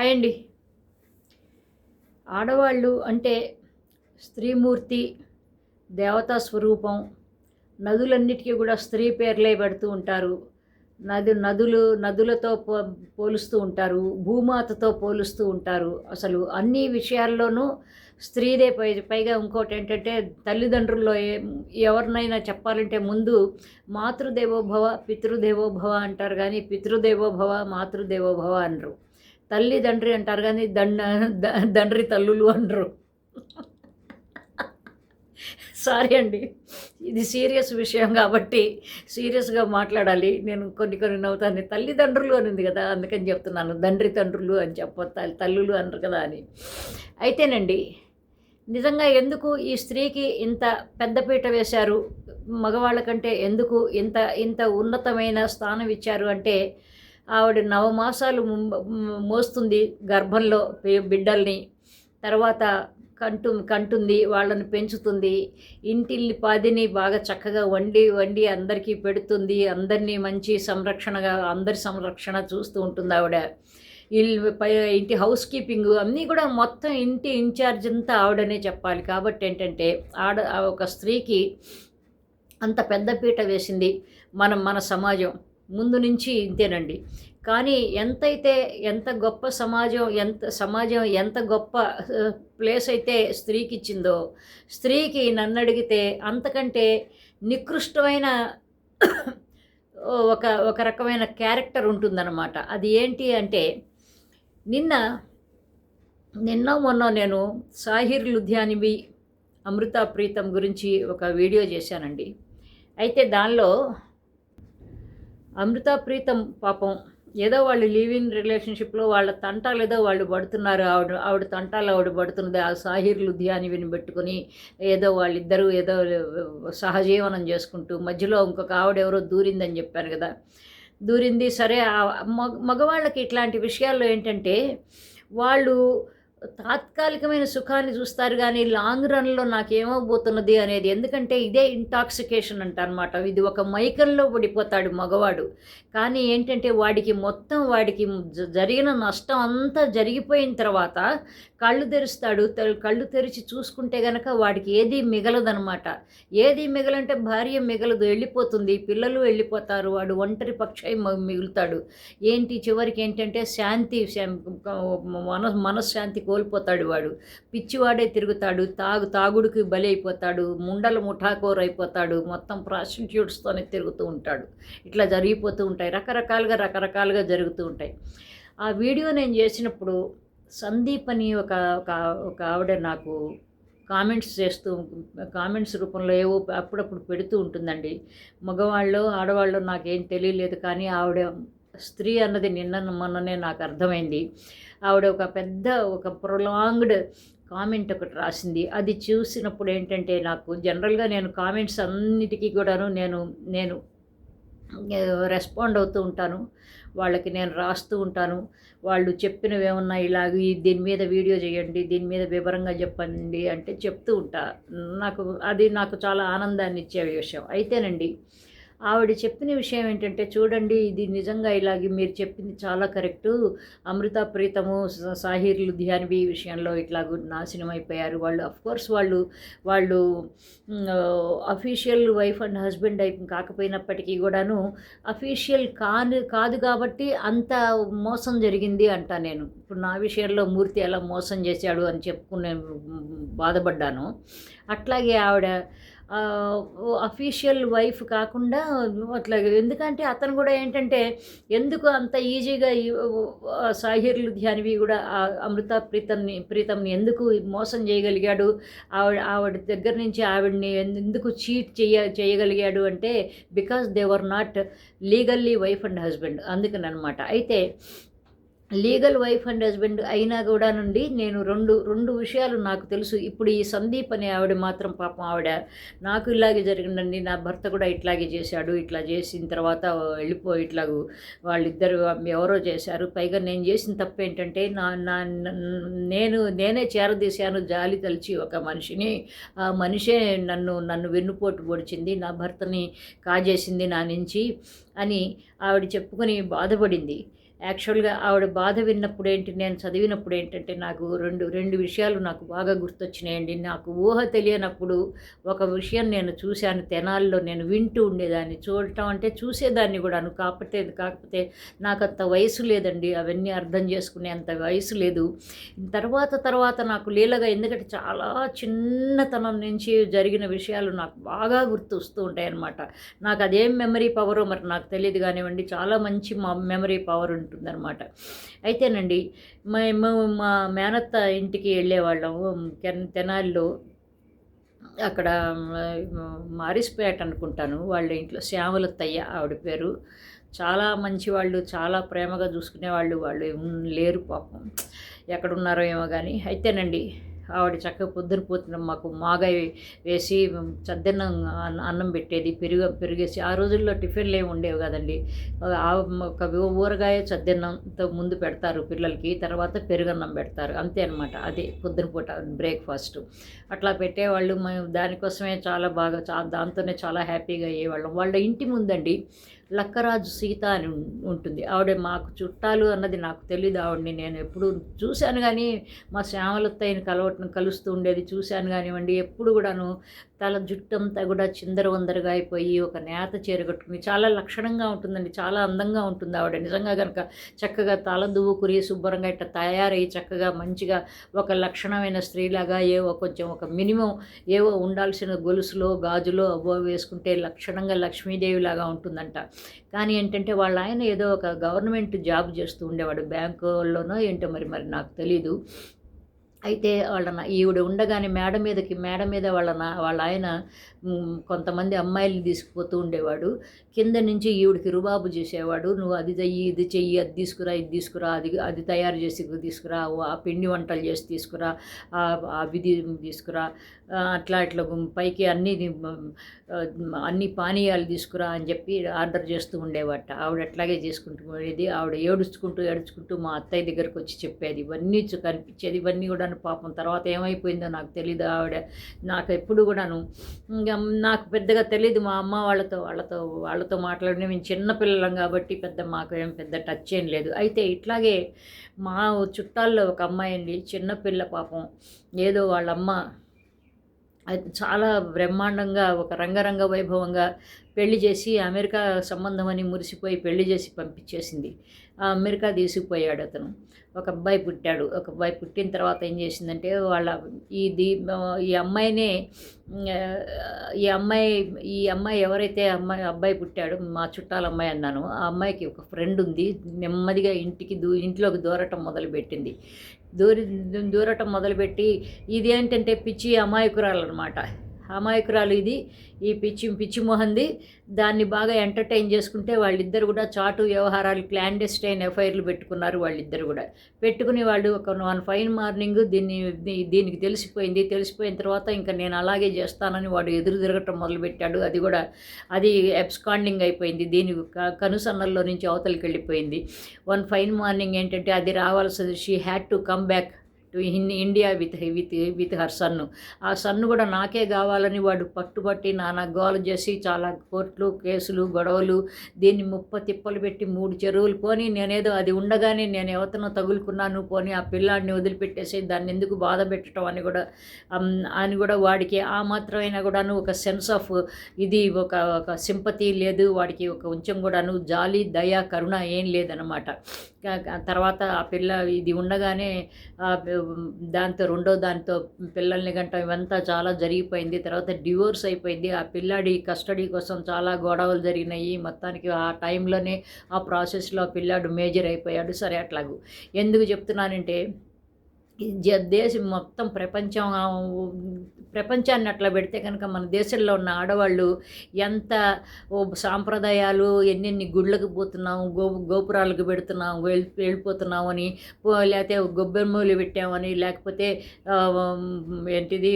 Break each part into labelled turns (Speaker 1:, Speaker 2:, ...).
Speaker 1: Hi అండి ఆడవాళ్ళు అంటే స్త్రీమూర్తి దేవతా స్వరూపం నదులన్నిటికీ కూడా స్త్రీ పేర్లే పెడుతూ ఉంటారు. నది నదులు నదులతో పో పోలుస్తూ ఉంటారు. భూమాతతో పోలుస్తూ ఉంటారు. అసలు అన్ని విషయాల్లోనూ స్త్రీదే పై పైగా ఇంకోటి ఏంటంటే తల్లిదండ్రుల్లో ఏ- ఎవరినైనా చెప్పాలంటే ముందు మాతృదేవోభవ పితృదేవోభవ అంటారు కానీ పితృదేవోభవ మాతృదేవోభవ అనరు. తల్లి తండ్రి అంటారు కానీ దండ తండ్రి తల్లులు అనరు. సారీ అండి. ఇది సీరియస్ విషయం కాబట్టి సీరియస్గా మాట్లాడాలి. నేను కొన్ని కొన్ని నవ్వుతాను తల్లిదండ్రులు అని ఉంది కదా అందుకని చెప్తున్నాను. తండ్రి తండ్రులు అని చెప్ప తల్లులు అనరు కదా అని. అయితేనండి నిజంగా ఎందుకు ఈ స్త్రీకి ఇంత పెద్దపీట వేశారు? మగవాళ్ళ కంటే ఎందుకు ఇంత ఇంత ఉన్నతమైన స్థానం ఇచ్చారు అంటే ఆవిడ నవమాసాలు మోస్తుంది గర్భంలో బిడ్డల్ని. తర్వాత కంటు కంటుంది వాళ్ళని పెంచుతుంది. ఇంటిల్లి పాదిని బాగా చక్కగా వండి వండి అందరికీ పెడుతుంది. అందరినీ మంచి సంరక్షణగా అందరి సంరక్షణ చూస్తూ ఉంటుంది ఆవిడ. ఇల్లు పై ఇంటి హౌస్ కీపింగ్ అన్నీ కూడా మొత్తం ఇంటి ఇన్ఛార్జ్ అంతా ఆవిడనే చెప్పాలి. కాబట్టి ఏంటంటే ఆడ ఆ ఒక స్త్రీకి అంత పెద్ద పీట వేసింది మనం మన సమాజం. ముందు నుంచి ఇంతేనండి. కానీ ఎంతైతే ఎంత గొప్ప సమాజం ఎంత సమాజం ఎంత గొప్ప ప్లేస్ అయితే స్త్రీకి ఇచ్చిందో స్త్రీకి నన్ను అడిగితే అంతకంటే నికృష్టమైన ఒక ఒక రకమైన క్యారెక్టర్ ఉంటుందన్నమాట. అది ఏంటి అంటే నిన్న నిన్న మొన్న నేను సాహిర్ లుధ్యానివి అమృత ప్రీతం గురించి ఒక వీడియో చేశానండి. అయితే దానిలో అమృత ప్రీతం పాపం ఏదో వాళ్ళు లివ్ ఇన్ రిలేషన్షిప్లో వాళ్ళ తంటాలు ఏదో వాళ్ళు పడుతున్నారు. ఆవిడ ఆవిడ తంటాలు ఆవిడ పడుతున్నది. ఆ సాహిర్ లుధియానివిని పెట్టుకుని ఏదో వాళ్ళిద్దరూ ఏదో సహజీవనం చేసుకుంటూ మధ్యలో ఇంకొక ఆవిడ ఎవరో దూరిందని చెప్పాను కదా. దూరింది. సరే మగ మగవాళ్ళకి ఇట్లాంటి విషయాల్లో ఏంటంటే వాళ్ళు తాత్కాలికమైన సుఖాన్ని చూస్తారు కానీ లాంగ్ రన్లో నాకేమవబోతున్నది అనేది ఎందుకంటే ఇదే ఇంటాక్సికేషన్ అంటారనమాట ఇది ఒక మైకంలో పడిపోతాడు మగవాడు. కానీ ఏంటంటే వాడికి మొత్తం వాడికి జ- జరిగిన నష్టం అంతా జరిగిపోయిన తర్వాత కళ్ళు తెరుస్తాడు కళ్ళు తెరిచి చూసుకుంటే గనక వాడికి ఏది మిగలదనమాట ఏది మిగలంటే భార్య మిగలదు వెళ్ళిపోతుంది. పిల్లలు వెళ్ళిపోతారు వాడు ఒంటరి పక్షై మ- మిగులుతాడు. ఏంటి చివరికి ఏంటంటే శాంతి శాం- మన మనశ్శాంతి కోల్పోతాడు వాడు. పిచ్చివాడే తిరుగుతాడు తాగు తాగుడికి బలి అయిపోతాడు ముండల ముఠాకోరు అయిపోతాడు మొత్తం ప్రాస్టిట్యూట్స్తోనే తిరుగుతూ ఉంటాడు. ఇట్లా జరిగిపోతూ ఉంటాయి రకరకాలుగా రకరకాలుగా జరుగుతూ ఉంటాయి. ఆ వీడియో నేను చేసినప్పుడు సందీప్ అని ఒక ఒక ఒక ఆవిడ నాకు కామెంట్స్ చేస్తూ కామెంట్స్ రూపంలో ఏవో అప్పుడప్పుడు పెడుతూ ఉంటుందండి. మగవాళ్ళు ఆడవాళ్ళు నాకేం తెలియలేదు కానీ ఆవిడ స్త్రీ అన్నది నిన్న మొన్ననే నాకు అర్థమైంది. ఆవిడ ఒక పెద్ద ఒక ప్రొలాంగ్డ్ కామెంట్ ఒకటి రాసింది. అది చూసినప్పుడు ఏంటంటే నాకు జనరల్గా నేను కామెంట్స్ అన్నిటికీ కూడాను నేను నేను రెస్పాండ్ అవుతూ ఉంటాను. వాళ్ళకి నేను రాస్తూ ఉంటాను. వాళ్ళు చెప్పినవి ఏమన్నా ఇలాగ ఈ దీని మీద వీడియో చేయండి దీని మీద వివరంగా చెప్పండి అంటే చెప్తూ ఉంటా. నాకు అది నాకు చాలా ఆనందాన్ని ఇచ్చే విషయం. అయితేనండి ఆవిడ చెప్పిన విషయం ఏంటంటే చూడండి ఇది నిజంగా ఇలాగే మీరు చెప్పింది చాలా కరెక్టు. అమృత ప్రీతము సాహిర్లు ధ్యాన్వి విషయంలో ఇట్లా నాశనం అయిపోయారు. వాళ్ళు కోర్స్ వాళ్ళు వాళ్ళు అఫీషియల్ వైఫ్ అండ్ హస్బెండ్ అయి కాకపోయినప్పటికీ కూడాను అఫీషియల్ కాను కాదు కాబట్టి అంత మోసం జరిగింది అంటా నేను. ఇప్పుడు నా విషయంలో మూర్తి ఎలా మోసం చేశాడు అని చెప్పుకునే బాధపడ్డాను. అట్లాగే ఆవిడ అఫీషియల్ వైఫ్ కాకుండా అట్లాగే. ఎందుకంటే అతను కూడా ఏంటంటే ఎందుకు అంత ఈజీగా ఈ, ఆ, సాహిర్ కూడా ఆ అమృత ప్రీతంని ప్రీతంని ఎందుకు మోసం చేయగలిగాడు? ఆవిడ ఆవిడ దగ్గర నుంచి ఆవిడని ఎందుకు చీట్ చేయ చేయగలిగాడు అంటే because they were not legally wife and husband అందుకని అనమాట అయితే లీగల్ వైఫ్ అండ్ హస్బెండ్ అయినా కూడా నుండి నేను రెండు రెండు విషయాలు నాకు తెలుసు. ఇప్పుడు ఈ సందీప్ అనే ఆవిడ మాత్రం పాపం ఆవిడ నాకు ఇలాగే జరిగిందండి. నా భర్త కూడా ఇట్లాగే చేశాడు. ఇట్లా చేసిన తర్వాత వెళ్ళిపోయి ఇట్లాగూ వాళ్ళిద్దరు ఎవరో చేశారు. పైగా నేను చేసిన తప్పు ఏంటంటే నా నా నేను నేనే చేరదీశాను. జాలి తలిచి ఒక మనిషిని ఆ మనిషే నన్ను నన్ను వెన్నుపోటు పొడిచింది. నా భర్తని కాజేసింది నా నుంచి అని ఆవిడ చెప్పుకొని బాధపడింది. యాక్చువల్గా ఆవిడ బాధ విన్నప్పుడు ఏంటి నేను చదివినప్పుడు ఏంటంటే నాకు రెండు రెండు విషయాలు నాకు బాగా గుర్తొచ్చినాయండి. నాకు ఊహ తెలియనప్పుడు ఒక విషయం నేను చూశాను తెనాల్లో. నేను వింటూ ఉండేదాన్ని చూడటం అంటే చూసేదాన్ని కూడాను. కాకపోతే కాకపోతే నాకు అంత వయసు లేదండి. అవన్నీ అర్థం చేసుకునే అంత వయసు లేదు. తర్వాత తర్వాత నాకు లీలగా ఎందుకంటే చాలా చిన్నతనం నుంచి జరిగిన విషయాలు నాకు బాగా గుర్తొస్తూ ఉంటాయి అన్నమాట నాకు అదేం మెమరీ పవరో మరి నాకు తెలియదు కానివ్వండి. చాలా మంచి మెమరీ పవర్ ఉంటుందన్నమాట. అయితేనండి మేము మా మేనత్త ఇంటికి వెళ్ళేవాళ్ళము తెనాలిలో అక్కడ మారిస్పేట అనుకుంటాను. వాళ్ళ ఇంట్లో శ్యామలత్తయ్య ఆవిడ పేరు. చాలా మంచి వాళ్ళు చాలా ప్రేమగా చూసుకునేవాళ్ళు. వాళ్ళు లేరు పాపం. ఎక్కడున్నారో ఏమో కానీ అయితేనండి ఆవిడ చక్కగా పొద్దున పోతున్న మాకు మాగాయ వేసి చద్దన్నం అన్నం పెట్టేది పెరుగు పెరిగేసి ఆ రోజుల్లో టిఫిన్లు ఏమి ఉండేవి కదండి. ఒక ఊరగాయ చద్దన్నంతో ముందు పెడతారు పిల్లలకి తర్వాత పెరుగన్నం పెడతారు. అంతే అనమాట అది పొద్దున పూట బ్రేక్ఫాస్ట్. అట్లా పెట్టేవాళ్ళు. మేము దానికోసమే చాలా బాగా చా దాంతోనే చాలా హ్యాపీగా అయ్యేవాళ్ళం. వాళ్ళ ఇంటి ముందండి లక్కరాజు సీత అని ఉంటుంది. ఆవిడ మాకు చుట్టాలు అన్నది నాకు తెలియదు ఆవిడని. నేను ఎప్పుడు చూశాను కానీ మా శ్యామలత్తయ్యని కలవటం కలుస్తూ ఉండేది చూశాను కానివ్వండి. ఎప్పుడు కూడాను తల జుట్టంతా కూడా చిందర వందరగా అయిపోయి ఒక నేత చేరగట్టుకుని చాలా లక్షణంగా ఉంటుందండి. చాలా అందంగా ఉంటుంది ఆవిడ. నిజంగా కనుక చక్కగా తల దువ్వుకుని శుభ్రంగా ఇట్లా తయారయ్యి చక్కగా మంచిగా ఒక లక్షణమైన స్త్రీలాగా ఏవో కొంచెం ఒక మినిమం ఏవో ఉండాల్సిన గొలుసులో గాజులో అవ్వో వేసుకుంటే లక్షణంగా లక్ష్మీదేవిలాగా ఉంటుందంట. కానీ ఏంటంటే వాళ్ళ ఆయన ఏదో ఒక గవర్నమెంట్ జాబ్ చేస్తూ ఉండేవాడు బ్యాంకులోనో ఏంటో మరి మరి నాకు తెలీదు. అయితే వాళ్ళ ఈవిడ ఉండగానే మేడ మీదకి మేడ మీద వాళ్ళ నా వాళ్ళ ఆయన కొంతమంది అమ్మాయిల్ని తీసుకుపోతూ ఉండేవాడు. కింద నుంచి ఈవిడికి రుబాబు చేసేవాడు. నువ్వు అది చెయ్యి ఇది చెయ్యి అది తీసుకురా ఇది తీసుకురా అది అది తయారు చేసి తీసుకురా ఆ పిండి వంటలు చేసి తీసుకురా ఆ అవి తీసుకురా అట్లా అట్లా పైకి అన్ని అన్ని పానీయాలు తీసుకురా అని చెప్పి ఆర్డర్ చేస్తూ ఉండేవాట. ఆవిడ అట్లాగే చేసుకుంటూ ఉండేది ఆవిడ ఏడుచుకుంటూ ఏడుచుకుంటూ మా అత్తయ్య దగ్గరకు వచ్చి చెప్పేది. ఇవన్నీ కనిపించేది. ఇవన్నీ కూడా పాపం తర్వాత ఏమైపోయిందో నాకు తెలీదు. ఆవిడ నాకు ఎప్పుడు కూడాను ఇంకా నాకు పెద్దగా తెలియదు మా అమ్మ వాళ్ళతో వాళ్ళతో వాళ్ళతో మాట్లాడిన మేము చిన్నపిల్లలం కాబట్టి పెద్ద మాకు ఏం పెద్ద టచ్ ఏం లేదు. అయితే ఇట్లాగే మా చుట్టాల్లో ఒక అమ్మాయి అండి. చిన్నపిల్ల పాపం. ఏదో వాళ్ళమ్మ చాలా బ్రహ్మాండంగా ఒక రంగరంగ వైభవంగా పెళ్ళి చేసి అమెరికా సంబంధం అని మురిసిపోయి పెళ్ళి చేసి పంపించేసింది. అమెరికా తీసుకుపోయాడు అతను. ఒక అబ్బాయి పుట్టాడు. ఒక అబ్బాయి పుట్టిన తర్వాత ఏం చేసిందంటే వాళ్ళ ఈ దీ ఈ అమ్మాయినే ఈ అమ్మాయి ఈ అమ్మాయి ఎవరైతే అమ్మాయి అబ్బాయి పుట్టాడు మా చుట్టాల అమ్మాయి అన్నాను ఆ అమ్మాయికి ఒక ఫ్రెండ్ ఉంది. నెమ్మదిగా ఇంటికి దూ ఇంట్లోకి దూరటం మొదలుపెట్టింది. దూరి దూరటం మొదలుపెట్టి ఇది ఏంటంటే పిచ్చి అమాయకురాలు అనమాట అమాయకురాలు ఇది. ఈ పిచ్చి పిచ్చి మొహంది. దాన్ని బాగా ఎంటర్టైన్ చేసుకుంటే వాళ్ళిద్దరు కూడా చాటు వ్యవహారాలు క్లాండెస్టైన్ ఎఫ్ఐఆర్లు పెట్టుకున్నారు వాళ్ళిద్దరు కూడా. పెట్టుకుని వాళ్ళు ఒక వన్ ఫైన్ మార్నింగ్ దీన్ని దీనికి తెలిసిపోయింది. తెలిసిపోయిన తర్వాత ఇంకా నేను అలాగే చేస్తానని వాడు ఎదురు తిరగటం మొదలుపెట్టాడు. అది కూడా అది ఎబ్స్కాండింగ్ అయిపోయింది. దీని క- కనుసన్నల్లో నుంచి అవతలికి వెళ్ళిపోయింది వన్ ఫైన్ మార్నింగ్ ఏంటంటే అది రావాల్సింది she had to come back to in India with with with her son. ఆ సన్ను కూడా నాకే కావాలని వాడు పట్టుబట్టి నానా గోల చేసి చాలా కోర్టులు కేసులు గొడవలు దీన్ని ముప్ప తిప్పలు పెట్టి మూడు చెరువులు పోని నేనేదో అది ఉండగానే నేను ఎవతనో తగులుకున్నాను పోని ఆ పిల్లాడిని వదిలిపెట్టేసి దాన్ని ఎందుకు బాధ పెట్టడం అని కూడా అని కూడా వాడికి ఆ మాత్రమైనా కూడాను ఒక సెన్స్ ఆఫ్ ఇది ఒక ఒక సింపతి లేదు వాడికి ఒక కొంచెం కూడాను జాలి దయ కరుణ ఏం లేదనమాట తర్వాత ఆ పిల్ల ఇది ఉండగానే దాంతో రెండో దానితో పిల్లల్ని గంట ఇవంతా చాలా జరిగిపోయింది. తర్వాత డివోర్స్ అయిపోయింది. ఆ పిల్లాడి కస్టడీ కోసం చాలా గొడవలు జరిగినాయి. మొత్తానికి ఆ టైంలోనే ఆ ప్రాసెస్లో ఆ పిల్లాడు మేజర్ అయిపోయాడు. సరే అట్లాగూ. ఎందుకు చెప్తున్నానంటే దేశం మొత్తం ప్రపంచం ప్రపంచాన్ని అట్లా పెడితే కనుక మన దేశంలో ఉన్న ఆడవాళ్ళు ఎంత ఓ సాంప్రదాయాలు ఎన్నెన్ని గుళ్ళకు పోతున్నాం గో గోపురాలకు పెడుతున్నాం వెళ్ళి వెళ్ళిపోతున్నామని లేకపోతే గొబ్బెమ్మలు పెట్టామని లేకపోతే ఏంటిది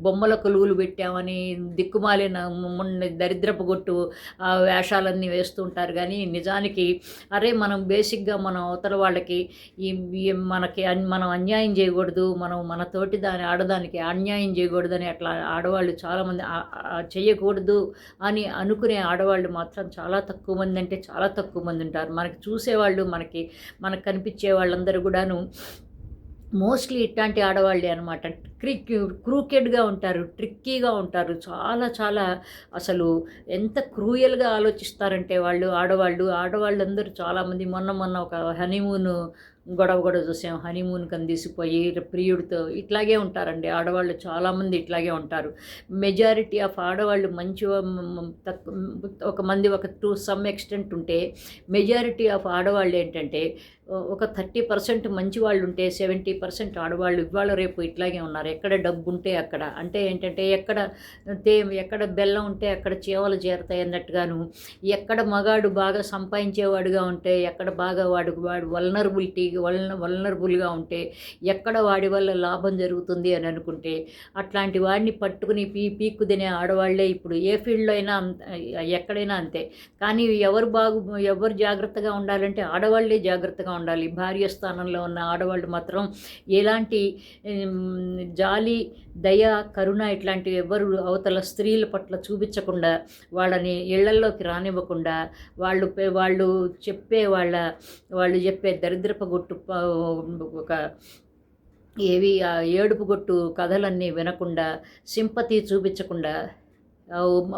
Speaker 1: బొమ్మల కొలువులు పెట్టామని దిక్కుమాలిన దరిద్రపు కొట్టు ఆ వేషాలన్నీ వేస్తుంటారు. కానీ నిజానికి అరే మనం బేసిక్గా మనం అవతల వాళ్ళకి ఈ మనకి అన్- మనం అన్యాయం చేయకూడదు మనం మన తోటి దాని ఆడదానికి అన్యాయం చేయకూడదని అట్లా ఆడవాళ్ళు చాలామంది చేయకూడదు అని అనుకునే ఆడవాళ్ళు మాత్రం చాలా తక్కువ మంది అంటే చాలా తక్కువ మంది ఉంటారు. మనకి చూసేవాళ్ళు మనకి మనకు కనిపించే వాళ్ళందరూ కూడాను మోస్ట్లీ ఇట్లాంటి ఆడవాళ్ళే అనమాట క్రిక్ క్రూకెడ్గా ఉంటారు ట్రిక్కీగా ఉంటారు చాలా చాలా అసలు ఎంత క్రూయల్గా ఆలోచిస్తారంటే వాళ్ళు ఆడవాళ్ళు. ఆడవాళ్ళందరూ చాలామంది మొన్న మొన్న ఒక హనీమూన్ గొడవ గొడవ చూసాం హనీమూన్ కని తీసిపోయి ప్రియుడితో ఇట్లాగే ఉంటారండి. ఆడవాళ్ళు చాలామంది ఇట్లాగే ఉంటారు. మెజారిటీ ఆఫ్ ఆడవాళ్ళు మంచి ఒక మంది ఒక టు సమ్ ఎక్స్టెంట్ ఉంటే మెజారిటీ ఆఫ్ ఆడవాళ్ళు ఏంటంటే ఒక థర్టీ పర్సెంట్ మంచి వాళ్ళు ఉంటే సెవెంటీ పర్సెంట్ ఆడవాళ్ళు ఇవాళ రేపు ఇట్లాగే ఉన్నారు. ఎక్కడ డబ్బు ఉంటే అక్కడ. అంటే ఏంటంటే ఎక్కడ తే ఎక్కడ బెల్లం ఉంటే అక్కడ చీవలు చేరుతాయి అన్నట్టుగాను. ఎక్కడ మగాడు బాగా సంపాదించేవాడుగా ఉంటే ఎక్కడ బాగా వాడు వాడు వల్నరబిలిటీ వల్న వల్నరబుల్గా ఉంటే ఎక్కడ వాడి వల్ల లాభం జరుగుతుంది అని అనుకుంటే అట్లాంటి వాడిని పట్టుకుని పీ పీక్కు తినే ఆడవాళ్ళే ఇప్పుడు ఏ ఫీల్డ్లో అయినా ఎక్కడైనా అంతే. కానీ ఎవరు బాగు ఎవరు జాగ్రత్తగా ఉండాలంటే ఆడవాళ్ళే జాగ్రత్తగా ఉండాలి. భార్య స్థానంలో ఉన్న ఆడవాళ్ళు మాత్రం ఎలాంటి జాలి దయ కరుణ ఇట్లాంటివి ఎవరు అవతల స్త్రీల పట్ల చూపించకుండా వాళ్ళని ఇళ్ళల్లోకి రానివ్వకుండా వాళ్ళు వాళ్ళు చెప్పే వాళ్ళ వాళ్ళు చెప్పే దరిద్రపు గుట్టు ఒక ఏవి ఆ ఏడుపు గొట్టు కథలన్నీ వినకుండా సింపతి చూపించకుండా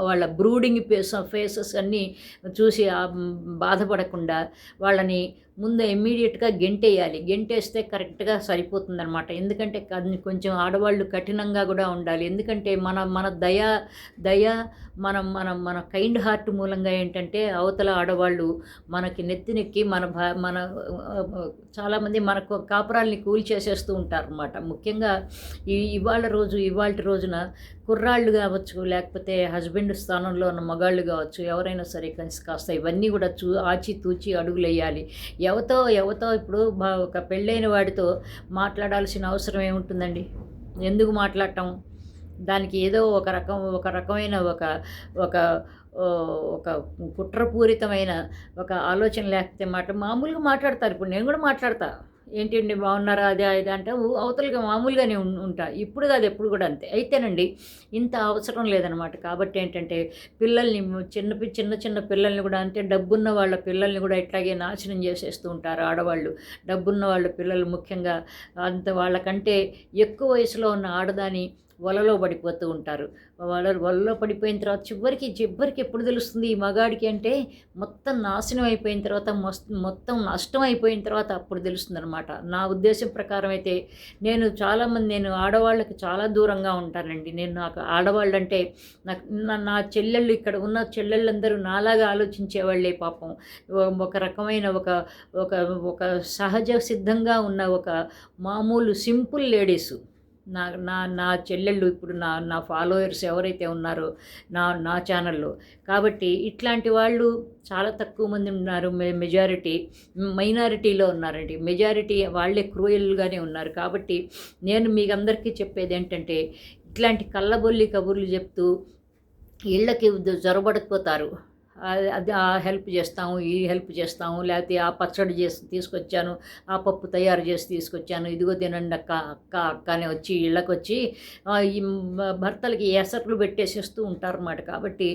Speaker 1: వాళ్ళ బ్రూడింగ్ ఫేస్ ఫేసెస్ అన్నీ చూసి బాధపడకుండా వాళ్ళని ముందు ఇమ్మీడియట్గా గెంటేయాలి. గెంటేస్తే కరెక్ట్గా సరిపోతుందనమాట ఎందుకంటే కొంచెం ఆడవాళ్ళు కఠినంగా కూడా ఉండాలి. ఎందుకంటే మన మన దయ దయ మనం మనం మన కైండ్ హార్ట్ మూలంగా ఏంటంటే అవతల ఆడవాళ్ళు మనకి నెత్తినెక్కి మన భా మన చాలామంది మనకు కాపురాల్ని కూల్ చేసేస్తూ ఉంటారు అనమాట ముఖ్యంగా ఈ ఇవాళ రోజు ఇవాళ రోజున కుర్రాళ్ళు కావచ్చు లేకపోతే హస్బెండ్ స్థానంలో ఉన్న మగాళ్ళు కావచ్చు ఎవరైనా సరే కలిసి కాస్త ఇవన్నీ కూడా చూ ఆచి తూచి అడుగులు వేయాలి ఎవతో ఎవతో ఇప్పుడు మా ఒక పెళ్ళైన వాడితో మాట్లాడాల్సిన అవసరం ఏముంటుందండి? ఎందుకు మాట్లాడటం? దానికి ఏదో ఒక రకం ఒక రకమైన ఒక ఒక ఒక కుట్రపూరితమైన ఒక ఆలోచన లేకపోతే మాట మామూలుగా మాట్లాడతారు. ఇప్పుడు నేను కూడా మాట్లాడతా. ఏంటండి బాగున్నారా? అదే అది అంటే అవతలకి మామూలుగానే ఉం- ఉంటా. ఇప్పుడు కాదు ఎప్పుడు కూడా అంతే. అయితేనండి ఇంత అవసరం లేదనమాట. కాబట్టి ఏంటంటే పిల్లల్ని చిన్న పి- చిన్న చిన్న పిల్లల్ని కూడా అంటే డబ్బున్న వాళ్ళ పిల్లల్ని కూడా ఇట్లాగే నాశనం చేసేస్తూ ఉంటారు ఆడవాళ్ళు. డబ్బున్న వాళ్ళ పిల్లలు ముఖ్యంగా అంత వాళ్ళకంటే ఎక్కువ వయసులో ఉన్న ఆడదాని వలలో పడిపోతూ ఉంటారు. వల వలలో పడిపోయిన తర్వాత చివరికి చివరికి ఎప్పుడు తెలుస్తుంది? ఈ మగాడికి అంటే మొత్తం నాశనం అయిపోయిన తర్వాత మొత్తం నష్టం అయిపోయిన తర్వాత అప్పుడు తెలుస్తుంది అనమాట నా ఉద్దేశం ప్రకారం అయితే నేను చాలామంది నేను ఆడవాళ్ళకి చాలా దూరంగా ఉంటానండి. నేను నాకు ఆడవాళ్ళంటే నాకు నా- నా చెల్లెళ్ళు ఇక్కడ ఉన్న చెల్లెళ్ళందరూ నాలాగా ఆలోచించేవాళ్ళే పాపం. ఒక రకమైన ఒక ఒక ఒక సహజ సిద్ధంగా ఉన్న ఒక మామూలు సింపుల్ లేడీసు. నా నా నా చెల్లెళ్ళు ఇప్పుడు నా నా ఫాలోయర్స్ ఎవరైతే ఉన్నారో నా నా ఛానల్లో. కాబట్టి ఇట్లాంటి వాళ్ళు చాలా తక్కువ మంది ఉన్నారు మెజారిటీ మైనారిటీలో ఉన్నారండి. మెజారిటీ వాళ్ళే క్రూయల్గానే ఉన్నారు. కాబట్టి నేను మీకు అందరికీ చెప్పేది ఏంటంటే ఇట్లాంటి కళ్ళబొల్లి కబుర్లు చెప్తూ ఇళ్ళకి జొరబడకపోతారు. అది ఆ హెల్ప్ చేస్తాము ఈ హెల్ప్ చేస్తాము లేకపోతే ఆ పచ్చడి చేసి తీసుకొచ్చాను ఆ పప్పు తయారు చేసి తీసుకొచ్చాను ఇదిగో తినండి అక్క అక్క అక్క అని వచ్చి ఇళ్ళకి వచ్చి ఈ భర్తలకి ఎసర్లు పెట్టేసేస్తూ ఉంటారన్నమాట. కాబట్టి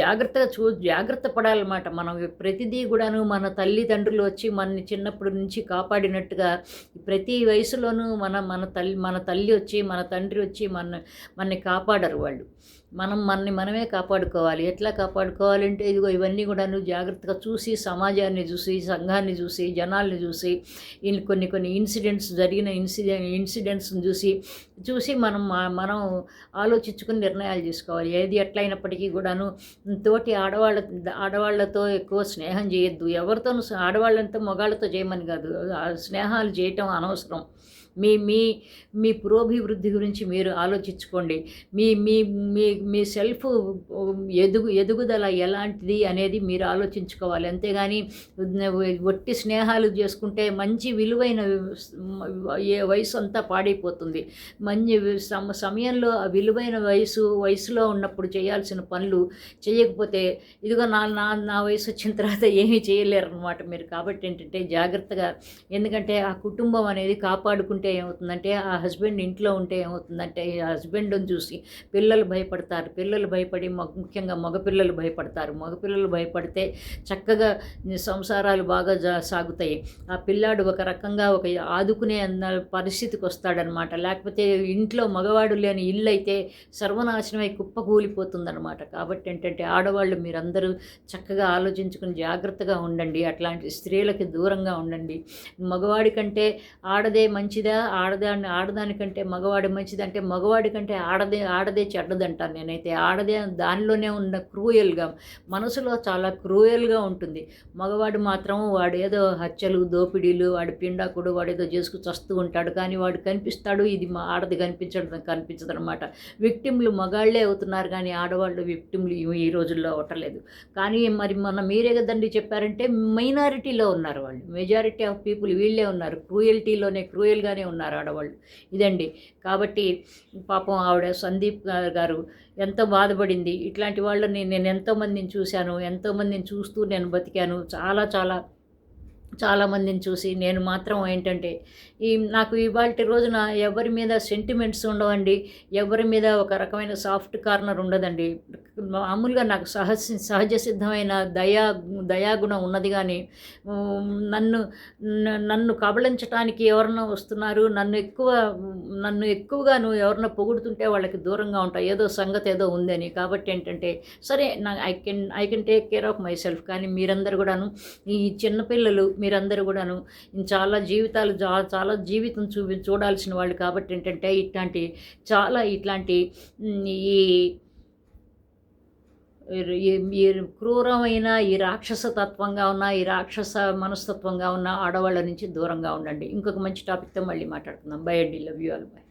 Speaker 1: జాగ్రత్తగా చూ జాగ్రత్త పడాలన్నమాట. మనం ప్రతిదీ కూడాను మన తల్లిదండ్రులు వచ్చి మనని చిన్నప్పటి నుంచి కాపాడినట్టుగా ప్రతి వయసులోనూ మన మన తల్లి మన తల్లి వచ్చి మన తండ్రి వచ్చి మన మనని కాపాడరు వాళ్ళు. మనం మనని మనమే కాపాడుకోవాలి. ఎట్లా కాపాడుకోవాలంటే ఇదిగో ఇవన్నీ కూడాను జాగ్రత్తగా చూసి సమాజాన్ని చూసి సంఘాన్ని చూసి జనాల్ని చూసి కొన్ని కొన్ని ఇన్సిడెంట్స్ జరిగిన ఇన్సిడెంట్ ఇన్సిడెంట్స్ని చూసి చూసి మనం మనం ఆలోచించుకుని నిర్ణయాలు తీసుకోవాలి. ఏది ఎట్లయినప్పటికీ కూడాను తోటి ఆడవాళ్ళ ఆడవాళ్ళతో ఎక్కువ స్నేహం చేయొద్దు. ఎవరితోనూ ఆడవాళ్ళంతా మగాళ్ళతో చేయమని కాదు. ఆ స్నేహాలు చేయటం అనవసరం. మీ మీ మీ పురోభివృద్ధి గురించి మీరు ఆలోచించుకోండి. మీ మీ మీ మీ సెల్ఫ్ ఎదుగు ఎదుగుదల ఎలాంటిది అనేది మీరు ఆలోచించుకోవాలి. అంతేగాని ఒట్టి స్నేహాలు చేసుకుంటే మంచి విలువైన ఏ వయసు అంతా పాడైపోతుంది. మంచి సమ సమయంలో విలువైన వయసు వయసులో ఉన్నప్పుడు చేయాల్సిన పనులు చేయకపోతే ఇదిగో నా నా నా వయసు వచ్చిన తర్వాత ఏమీ చేయలేరు అనమాట మీరు. కాబట్టి ఏంటంటే జాగ్రత్తగా ఎందుకంటే ఆ కుటుంబం అనేది కాపాడుకుంటే ఏమవుతుందంటే ఆ హస్బెండ్ ఇంట్లో ఉంటే ఏమవుతుందంటే ఆ హస్బెండ్ని చూసి పిల్లలు భయపడతారు. పిల్లలు భయపడి ముఖ్యంగా మగపిల్లలు భయపడతారు. మగపిల్లలు భయపడితే చక్కగా సంసారాలు బాగా జా సాగుతాయి. ఆ పిల్లాడు ఒక రకంగా ఒక ఆదుకునే అన్న పరిస్థితికి వస్తాడనమాట. లేకపోతే ఇంట్లో మగవాడు లేని ఇల్లు అయితే సర్వనాశనమై కుప్ప కూలిపోతుందనమాట కాబట్టి ఏంటంటే ఆడవాళ్ళు మీరందరూ చక్కగా ఆలోచించుకుని జాగ్రత్తగా ఉండండి. అట్లాంటి స్త్రీలకి దూరంగా ఉండండి. మగవాడి కంటే ఆడదే మంచిదా ఆడదాన్ని ఆడదానికంటే మగవాడి మంచిది అంటే మగవాడి కంటే ఆడదే ఆడదే చెడ్డదంటాను నేనైతే. ఆడదే దానిలోనే ఉన్న క్రూయల్గా మనసులో చాలా క్రూయల్గా ఉంటుంది. మగవాడు మాత్రం వాడు ఏదో హత్యలు దోపిడీలు వాడి పిండాకుడు వాడు ఏదో చేసుకు చస్తూ ఉంటాడు. కానీ వాడు కనిపిస్తాడు ఇది మా ఆడది కనిపించడం కనిపించదు అనమాట విక్టిమ్లు మగాళ్ళే అవుతున్నారు కానీ ఆడవాళ్ళు విక్టిమ్లు ఈ- రోజుల్లో అవ్వట్లేదు కానీ మరి మన మీరే కదండి చెప్పారంటే మైనారిటీలో ఉన్నారు వాళ్ళు. మెజారిటీ ఆఫ్ పీపుల్ వీళ్ళే ఉన్నారు. క్రూయల్టీలోనే క్రూయల్గానే ఉన్నారు ఆడవాళ్ళు. ఇదండి. కాబట్టి పాపం ఆవిడ సందీప్ గారు ఎంతో బాధపడింది. ఇట్లాంటి వాళ్ళని నేను ఎంతోమందిని చూశాను ఎంతోమందిని చూస్తూ నేను బతికాను. చాలా చాలా చాలామందిని చూసి నేను మాత్రం ఏంటంటే ఈ నాకు ఇవాళ రోజున ఎవరి మీద సెంటిమెంట్స్ ఉండవండి ఎవరి మీద ఒక రకమైన సాఫ్ట్ కార్నర్ ఉండదండి. మామూలుగా నాకు సహజ సహజ సిద్ధమైన దయా దయాగుణం ఉన్నది కానీ నన్ను నన్ను కబళించడానికి ఎవరన్నా వస్తున్నారు నన్ను ఎక్కువ నన్ను ఎక్కువగా నువ్వు ఎవరన్నా పొగుడుతుంటే వాళ్ళకి దూరంగా ఉంటావు ఏదో సంగతి ఏదో ఉందని కాబట్టి ఏంటంటే సరే నా I can I can take care of myself కానీ మీరందరూ కూడాను ఈ చిన్నపిల్లలు మీరందరూ కూడాను చాలా జీవితాలు చాలా జీవితం చూపి చూడాల్సిన వాళ్ళు కాబట్టి ఏంటంటే ఇట్లాంటి చాలా ఇట్లాంటి ఈ ఈ- ఈ క్రూరమైన ఈ రాక్షస తత్వంగా ఉన్న ఈ రాక్షస మనస్తత్వంగా ఉన్న ఆడవాళ్ళ నుంచి దూరంగా ఉండండి. ఇంకొక మంచి టాపిక్తో మళ్ళీ మాట్లాడుకుందాం. బై అండి. Love you all by